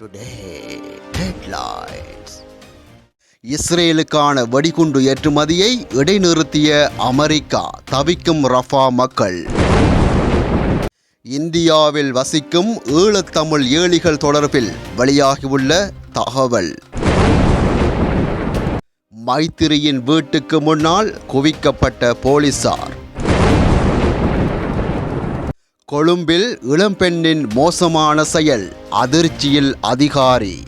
Today headlines இஸ்ரேலுக்கான வெடிகுண்டு ஏற்றுமதியை இடைநிறுத்திய America தவிக்கும் ரஃபா மக்கள். இந்தியாவில் வசிக்கும் ஈழத்தமிழ் ஏழிகள் தொடர்பில் வெளியாகியுள்ள தகவல். மைத்திரியின் வீட்டுக்கு முன்னால் குவிக்கப்பட்ட போலீசார். கொழும்பில் இளம்பெண்ணின் மோசமான செயல் அதிர்ச்சியில் அதிகாரி.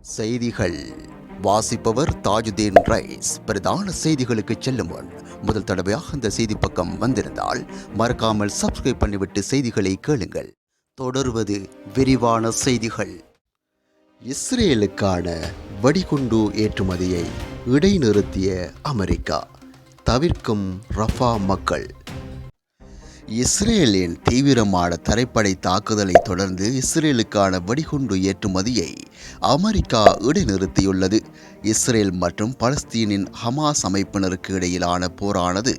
செய்திகள். வாசிப்பவர் தாஜுதீன் ரைஸ். பிரதான செய்திகளுக்கு செல்லும் முன் முதல் தடவையாக இந்த செய்தி பக்கம் வந்திருந்தால் மறக்காமல் சப்ஸ்கிரைப் பண்ணிவிட்டு செய்திகளை கேளுங்கள். தொடர்வது விரிவான செய்திகள். இஸ்ரேலுக்கான வெடிகுண்டு ஏற்றுமதியை இடைநிறுத்திய அமெரிக்கா. தவிர்க்கும் ரஃபா மக்கள். இஸ்ரேலின் தீவிரமான தரைப்படை தாக்குதலை தொடர்ந்து இஸ்ரேலுக்கான வெடிகுண்டு ஏற்றுமதியை அமெரிக்கா இடைநிறுத்தியுள்ளது. இஸ்ரேல் மற்றும் பலஸ்தீனின் ஹமாஸ் அமைப்பினருக்கு இடையிலான போரானது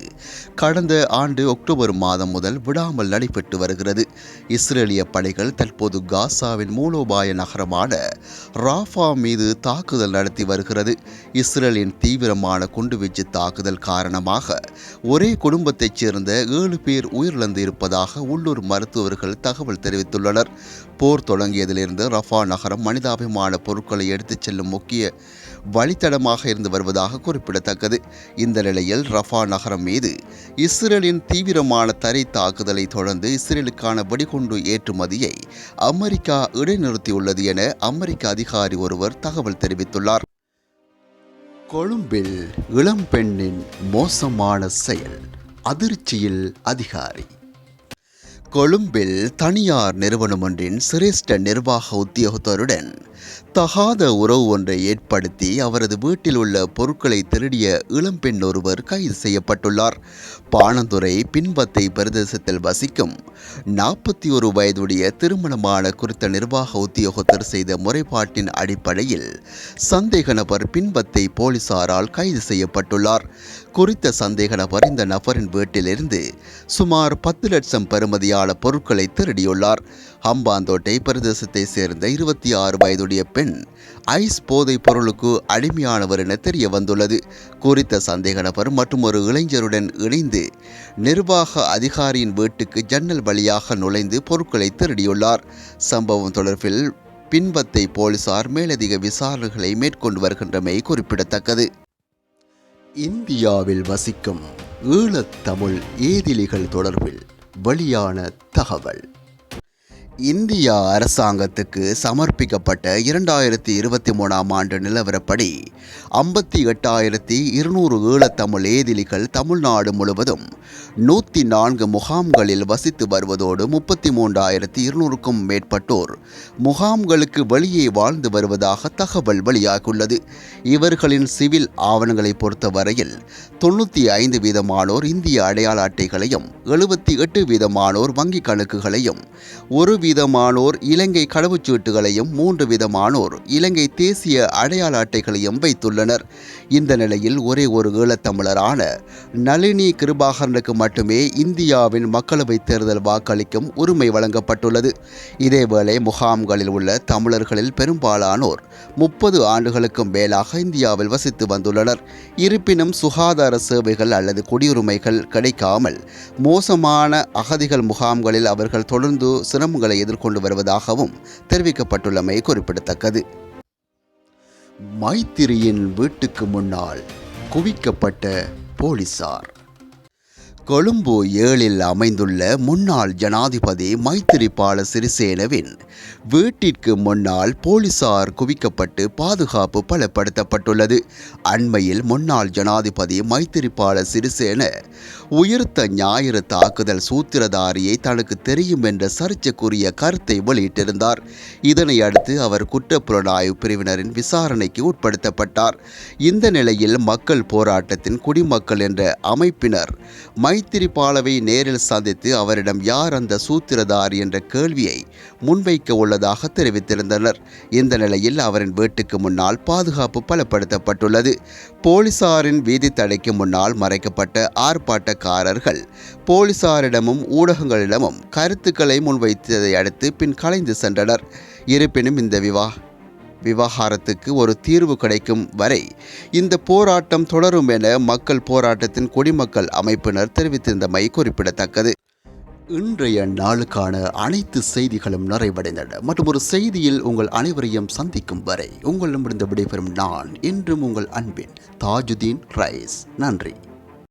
கடந்த ஆண்டு அக்டோபர் மாதம் முதல் விடாமல் நடைபெற்று வருகிறது. இஸ்ரேலிய படைகள் தற்போது காசாவின் மூலோபாய நகரமான ராஃபா மீது தாக்குதல் நடத்தி வருகிறது. இஸ்ரேலின் தீவிரமான குண்டுவீச்சு தாக்குதல் காரணமாக ஒரே குடும்பத்தைச் சேர்ந்த ஏழு பேர் உயிரிழந்து இருப்பதாக உள்ளூர் மருத்துவர்கள் தகவல் தெரிவித்துள்ளனர். போர் தொடங்கியதிலிருந்து ரஃபா நகரம் மனிதாபிமான பொருட்களை எடுத்துச் செல்லும் முக்கிய வழித்தடமாக இருந்து வருவதாக குறிப்பிடத்தக்கது. இந்த நிலையில் ரஃபா நகரம் மீது இஸ்ரேலின் தீவிரமான தரை தாக்குதலை தொடர்ந்து இஸ்ரேலுக்கான வெடிகுண்டு ஏற்றுமதியை அமெரிக்கா இடைநிறுத்தியுள்ளது என அமெரிக்க அதிகாரி ஒருவர் தகவல் தெரிவித்துள்ளார். கொழும்பில் இளம்பெண்ணின் மோசமான செயல் அதிர்ச்சியில் அதிகாரி. கொழும்பில் தனியார் நிறுவனம் ஒன்றின் சிரேஷ்ட நிர்வாக உத்தியோகத்தருடன் தகாத உறவு ஒன்றை ஏற்படுத்தி அவரது வீட்டில் உள்ள பொருட்களை திருடிய இளம்பெண் ஒருவர் கைது செய்யப்பட்டுள்ளார். பாணந்துறை பின்பத்தை பிரதேசத்தில் வசிக்கும் நாற்பத்தி ஒரு வயதுடைய திருமணமான குறித்த நிர்வாக உத்தியோகத்தர் செய்த முறைப்பாட்டின் அடிப்படையில் சந்தேக நபர் பின்பத்தை போலீசாரால் கைது செய்யப்பட்டுள்ளார். குறித்த சந்தேக நபர் இந்த நபரின் வீட்டிலிருந்து சுமார் பத்து லட்சம் பெறுமதியான பொருட்களை திருடியுள்ளார். ஹம்பாந்தோட்டை பிரதேசத்தை சேர்ந்த இருபத்தி ஆறு வயதுடைய பெண் ஐஸ் போதைப் பொருளுக்கு அடிமையானவர் என தெரிய வந்துள்ளது. குறித்த சந்தேக நபர் மற்றும் ஒரு இளைஞருடன் இணைந்து நிர்வாக அதிகாரியின் வீட்டுக்கு ஜன்னல் வழியாக நுழைந்து பொருட்களை திருடியுள்ளார். சம்பவம் தொடர்பில் பின்பத்தை போலீசார் மேலதிக விசாரணைகளை மேற்கொண்டு வருகின்றமை குறிப்பிடத்தக்கது. இந்தியாவில் வசிக்கும் ஈழத்தமிழ் ஏதிலிகள் தொடர்பில் வெளியான தகவல். இந்தியா அரசாங்கத்துக்கு சமர்ப்பிக்கப்பட்ட இரண்டாயிரத்தி இருபத்தி மூணாம் ஆண்டு நிலவரப்படி ஐம்பத்தி எட்டாயிரத்தி இருநூறு ஈழத்தமிழ் ஏதிலிகள் தமிழ்நாடு முழுவதும் நூற்றி நான்கு முகாம்களில் வசித்து வருவதோடு முப்பத்தி மூன்றாயிரத்தி இருநூறுக்கும் மேற்பட்டோர் முகாம்களுக்கு வெளியே வாழ்ந்து வருவதாக தகவல் வெளியாகியுள்ளது. இவர்களின் சிவில் ஆவணங்களை பொறுத்தவரையில் தொண்ணூற்றி ஐந்து வீதமானோர் இந்திய அடையாள அட்டைகளையும் எழுபத்தி எட்டு வீதமானோர் வங்கிக் கணக்குகளையும் ஒரு வீதமானோர் இலங்கை கடவுச்சீட்டுகளையும் மூன்று விதமானோர் இலங்கை தேசிய அடையாள அட்டைகளையும் வைத்துள்ளனர். இந்த நிலையில் ஒரே ஒரு ஈழத்தமிழரான நளினி கிருபாகரனுக்கு மட்டுமே இந்தியாவின் மக்களவைத் தேர்தல் வாக்களிக்கும் உரிமை வழங்கப்பட்டுள்ளது. இதேவேளை முகாம்களில் உள்ள தமிழர்களில் பெரும்பாலானோர் முப்பது ஆண்டுகளுக்கும் மேலாக இந்தியாவில் வசித்து வந்துள்ளனர். இருப்பினும் சுகாதார சேவைகள் அல்லது குடியுரிமைகள் கிடைக்காமல் மோசமான அகதிகள் முகாம்களில் அவர்கள் தொடர்ந்து சிரமங்களை எதிர்கொண்டு வருவதாகவும் தெரிவிக்கப்பட்டுள்ளமை குறிப்பிடத்தக்கது. மைத்திரியின் வீட்டுக்கு முன்னால் குவிக்கப்பட்ட போலீசார். கொழும்பு ஏழில் அமைந்துள்ள முன்னாள் ஜனாதிபதி மைத்திரிபால சிறிசேனவின் வீட்டிற்கு முன்னால் போலீசார் குவிக்கப்பட்டு பாதுகாப்பு பலப்படுத்தப்பட்டுள்ளது. அண்மையில் முன்னாள் ஜனாதிபதி மைத்திரிபால சிறிசேன உயிர்த்த ஞாயிறு தாக்குதல் சூத்திரதாரியை தனக்கு தெரியும் என்ற சர்ச்சைக்குரிய கருத்தை வெளியிட்டிருந்தார். இதனை அடுத்து அவர் குற்றப்புலனாய்வு பிரிவினரின் விசாரணைக்கு உட்படுத்தப்பட்டார். இந்த நிலையில் மக்கள் போராட்டத்தின் குடிமக்கள் என்ற அமைப்பினர் மைத்திரிபாலவை நேரில் சந்தித்து அவரிடம் யார் அந்த சூத்திரதாரி என்ற கேள்வியை முன்வைக்க உள்ளதாக தெரிவித்திருந்தனர். இந்த நிலையில் அவரின் வீட்டுக்கு முன்னால் பாதுகாப்பு பலப்படுத்தப்பட்டுள்ளது. போலீசாரின் வீதி தடைக்கு முன்னால் மறைக்கப்பட்ட ஆர்ப்பாட்டக்காரர்கள் போலீசாரிடமும் ஊடகங்களிடமும் கருத்துக்களை முன்வைத்ததை அடுத்து பின் கலைந்து சென்றனர். இருப்பினும் இந்த விவா விவகாரத்துக்கு ஒரு தீர்வு கிடைக்கும் வரை இந்த போராட்டம் தொடரும் என மக்கள் போராட்டத்தின் குடிமக்கள் அமைப்பினர் தெரிவித்திருந்தமை குறிப்பிடத்தக்கது. இன்றைய நாளுக்கான அனைத்து செய்திகளும் நிறைவடைந்தன. மற்றும் ஒரு செய்தியில் உங்கள் அனைவரையும் சந்திக்கும் வரை உங்களிடமிருந்து விடைபெறும் நான் என்றும் உங்கள் அன்பின் தாஜுதீன் ரைஸ். நன்றி.